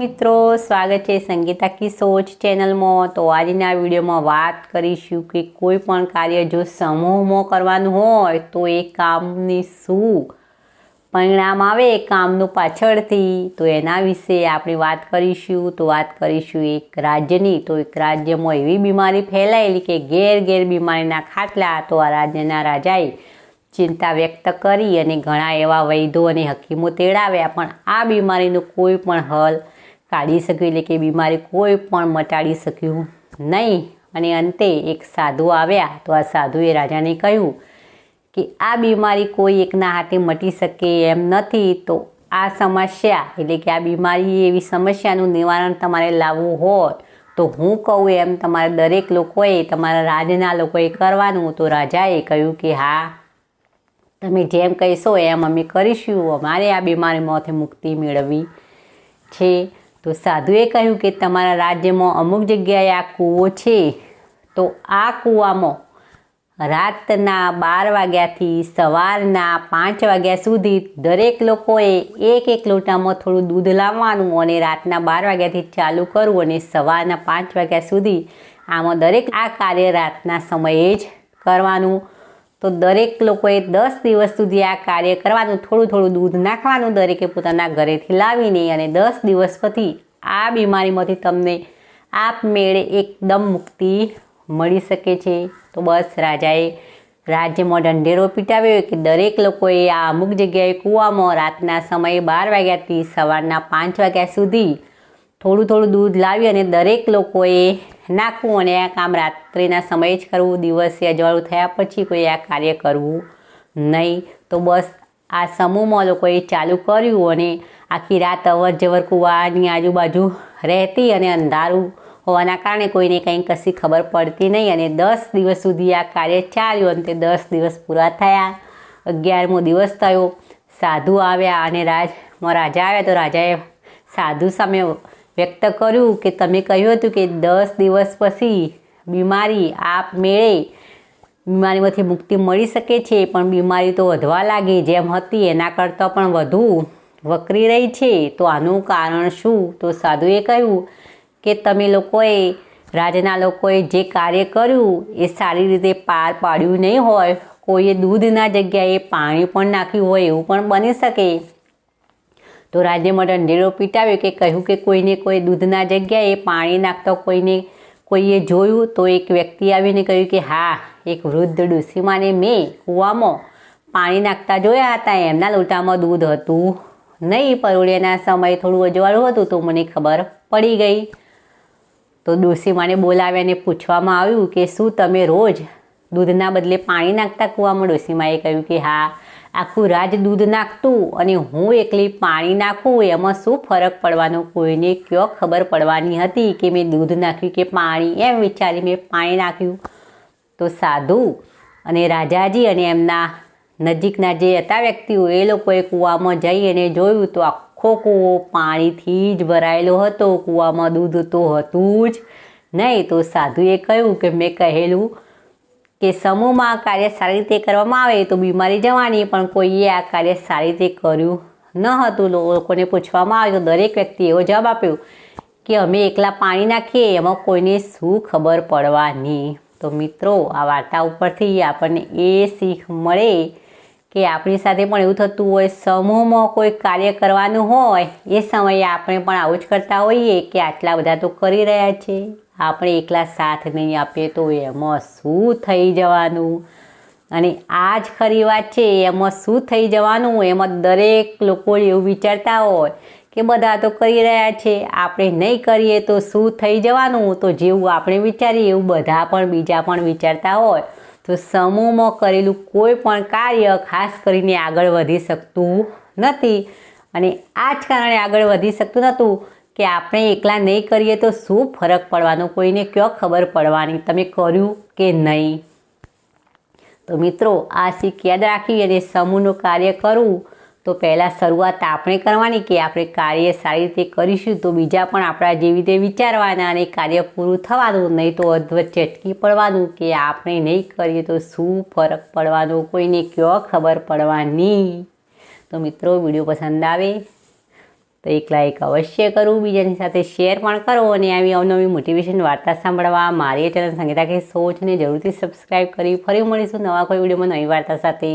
મિત્રો, સ્વાગત છે સંગીતા કિશોર ચેનલમાં. તો આજના વિડીયોમાં વાત કરીશું કે કોઈ પણ કાર્ય જો સમૂહમાં કરવાનું હોય, તો એ કામની શું પરિણામ આવે એ કામનું પાછળથી. તો એના વિશે આપણે વાત કરીશું. તો વાત કરીશું એક રાજ્યની. તો એક રાજ્યમાં એવી બીમારી ફેલાયેલી કે ઘેર ઘેર બીમારીના ખાટલા. તો આ રાજ્યના રાજાએ ચિંતા વ્યક્ત કરી અને ઘણા એવા વૈદ્યો અને હકીમો તેડાવ્યા. પણ આ બીમારીનો કોઈ પણ હલ કાઢી શક્યું એટલે કે બીમારી કોઈ પણ મટાડી શક્યું નહીં. અને અંતે એક સાધુ આવ્યા તો આ સાધુએ રાજાને કહ્યું કે આ બીમારી કોઈ એકના હાથે મટી શકે એમ નથી તો આ સમસ્યા, એટલે કે આ બીમારી એવી સમસ્યાનું નિવારણ તમારે લાવવું હોય તો હું કહું એમ તમારે દરેક લોકોએ, તમારા રાજના લોકોએ કરવાનું. તો રાજાએ કહ્યું કે હા, તમે જેમ કહેશો એમ અમે કરીશું. અમારે આ બીમારીમાંથી મુક્તિ મેળવવી છે. તો સાધુએ કહ્યું કે તમારા રાજ્યમાં અમુક જગ્યાએ આ કૂવો છે. તો આ કૂવામાં રાતના બાર વાગ્યાથી સવારના પાંચ વાગ્યા સુધી દરેક લોકોએ એક એક લોટામાં થોડું દૂધ લાવવાનું અને રાતના બાર વાગ્યાથી ચાલુ કરવું અને સવારના પાંચ વાગ્યા સુધી આમાં દરેક આ કાર્ય રાતના સમયે જ કરવાનું. તો દરેક લોકોએ દસ દિવસ સુધી આ કાર્ય કરવાનું, થોડું થોડું દૂધ નાખવાનું દરેકે પોતાના ઘરેથી લાવીને અને દસ દિવસ પછી આ બીમારીમાંથી તમને આપમેળે એકદમ મુક્તિ મળી શકે છે. તો બસ રાજાએ રાજ્યમાં ઢંઢેરો પીટાવ્યો કે દરેક લોકોએ આ અમુક જગ્યાએ કૂવામાં રાતના સમયે બાર વાગ્યાથી સવારના પાંચ વાગ્યા સુધી થોડું થોડું દૂધ લાવી અને દરેક લોકોએ નાખવું અને આ કામ રાત્રિના સમયે જ કરવું દિવસે અજવાળું થયા પછી કોઈ આ કાર્ય કરવું નહીં. તો બસ આ સમૂહમાં લોકોએ ચાલુ કર્યું અને આખી રાત અવર જવર કુવાની આજુબાજુ રહેતી અને અંધારું હોવાના કારણે કોઈને કંઈ કશી ખબર પડતી નહીં અને દસ દિવસ સુધી આ કાર્ય ચાલ્યું અને તે દસ દિવસ પૂરા થયા. અગિયારમો દિવસ થયો. સાધુ આવ્યા અને રાજમાં રાજા આવ્યા તો રાજાએ સાધુ સામે વ્યક્ત કર્યું કે તમે કહ્યું હતું કે દસ દિવસ પછી બીમારી આપ મેળે, બીમારીમાંથી મુક્તિ મળી શકે છે, પણ બીમારી તો વધવા લાગી, જેમ હતી એના કરતાં પણ વધુ વકરી રહી છે. તો આનું કારણ શું? તો સાધુએ કહ્યું કે તમે લોકોએ, રાજના લોકોએ જે કાર્ય કર્યું એ સારી રીતે પાર પાડ્યું નહીં હોય, કોઈએ દૂધના જગ્યાએ પાણી પણ નાખ્યું હોય એવું પણ બની શકે. તો રાજ્યમાં ઢંઢેરો પીટાવ્યો કે કહ્યું કે કોઈને કોઈ દૂધના જગ્યાએ પાણી નાખતા કોઈને કોઈએ જોયું તો એક વ્યક્તિ આવીને કહ્યું કે હા, એક વૃદ્ધ ડુસીમાને મેં કૂવામાં પાણી નાખતા જોયા હતા. એમના લોટામાં દૂધ હતું નહીં, પરોળિયાના સમયે થોડું અજવાળું હતું તો મને ખબર પડી ગઈ. તો ડોસીમાને બોલાવ્યાને પૂછવામાં આવ્યું કે શું તમે રોજ દૂધના બદલે પાણી નાખતા કૂવામાં? ડોસીમાએ કહ્યું કે હા આખું રાજ દૂધ નાખતું અને હું એકલી પાણી નાખું, એમાં શું ફરક પડવાનો? કોઈને કયો ખબર પડવાની હતી કે મેં દૂધ નાખ્યું કે પાણી? એમ વિચારી મેં પાણી નાખ્યું. તો સાધુ અને રાજાજી અને એમના નજીકના જે હતા વ્યક્તિઓ, એ લોકોએ કૂવામાં જઈ અને જોયું તો આખો કૂવો પાણીથી જ ભરાયેલો હતો. કૂવામાં દૂધ તો હતું જ નહીં. તો સાધુએ કહ્યું કે મેં કહેલું કે સમૂહમાં કાર્ય સારી રીતે કરવામાં આવે તો બીમારી જવાની, પણ કોઈએ આ કાર્ય સારી રીતે કર્યું ન હતું. લોકોને પૂછવામાં આવ્યું તો દરેક વ્યક્તિએ એવો જવાબ આપ્યો કે અમે એકલા પાણી નાખીએ, એમાં કોઈને શું ખબર પડવાની. તો મિત્રો, આ વાર્તા ઉપરથી આપણને એ શીખ મળે કે આપણી સાથે પણ એવું થતું હોય, સમૂહમાં કોઈ કાર્ય કરવાનું હોય, એ સમયે આપણે પણ આવું જ કરતા હોઈએ કે આટલા બધા તો કરી રહ્યા છે. આપણે એકલા સાથ નહીં આપીએ તો એમાં શું થઈ જવાનું? અને આ જ ખરી વાત છે, એમાં શું થઈ જવાનું? એમાં દરેક લોકો એવું વિચારતા હોય કે બધા તો કરી રહ્યા છે, આપણે નહીં કરીએ તો શું થઈ જવાનું? તો જેવું આપણે વિચારીએ એવું બધા પણ બીજા પણ વિચારતા હોય. તો સમૂહમાં કરેલું કોઈ પણ કાર્ય ખાસ કરીને આગળ વધી શકતું નથી. અને આ જ કારણે આગળ વધી શકતું નહોતું કે આપણે એકલા નહીં કરીએ તો શું ફરક પડવાનો? કોઈને કયો ખબર પડવાની? તમે કર્યું કે નહીં? તો મિત્રો, આ શીખ યાદ રાખી અને સમૂહનું કાર્ય કરવું તો પહેલાં શરૂઆત આપણે કરવાની કે આપણે કાર્ય સારી રીતે કરીશું તો બીજા પણ આપણા જેવી રીતે વિચારવાના અને કાર્ય પૂરું થવાનું, નહીં તો અધવચ્ચે અટકી પડવાનું કે આપણે નહીં કરીએ તો શું ફરક પડવાનો, કોઈને કયો ખબર પડવાની. તો મિત્રો, વીડિયો પસંદ આવે તો એક લાઈક અવશ્ય કરું, બીજાની સાથે શેર પણ કરો અને આવી અવનવી મોટિવેશન વાર્તા સાંભળવા મારી ચેનલ સંગીતા કે સોચને જરૂરથી સબસ્ક્રાઈબ કરી ફરી મળીશું નવા કોઈ વિડીયોમાં નવી વાર્તા સાથે.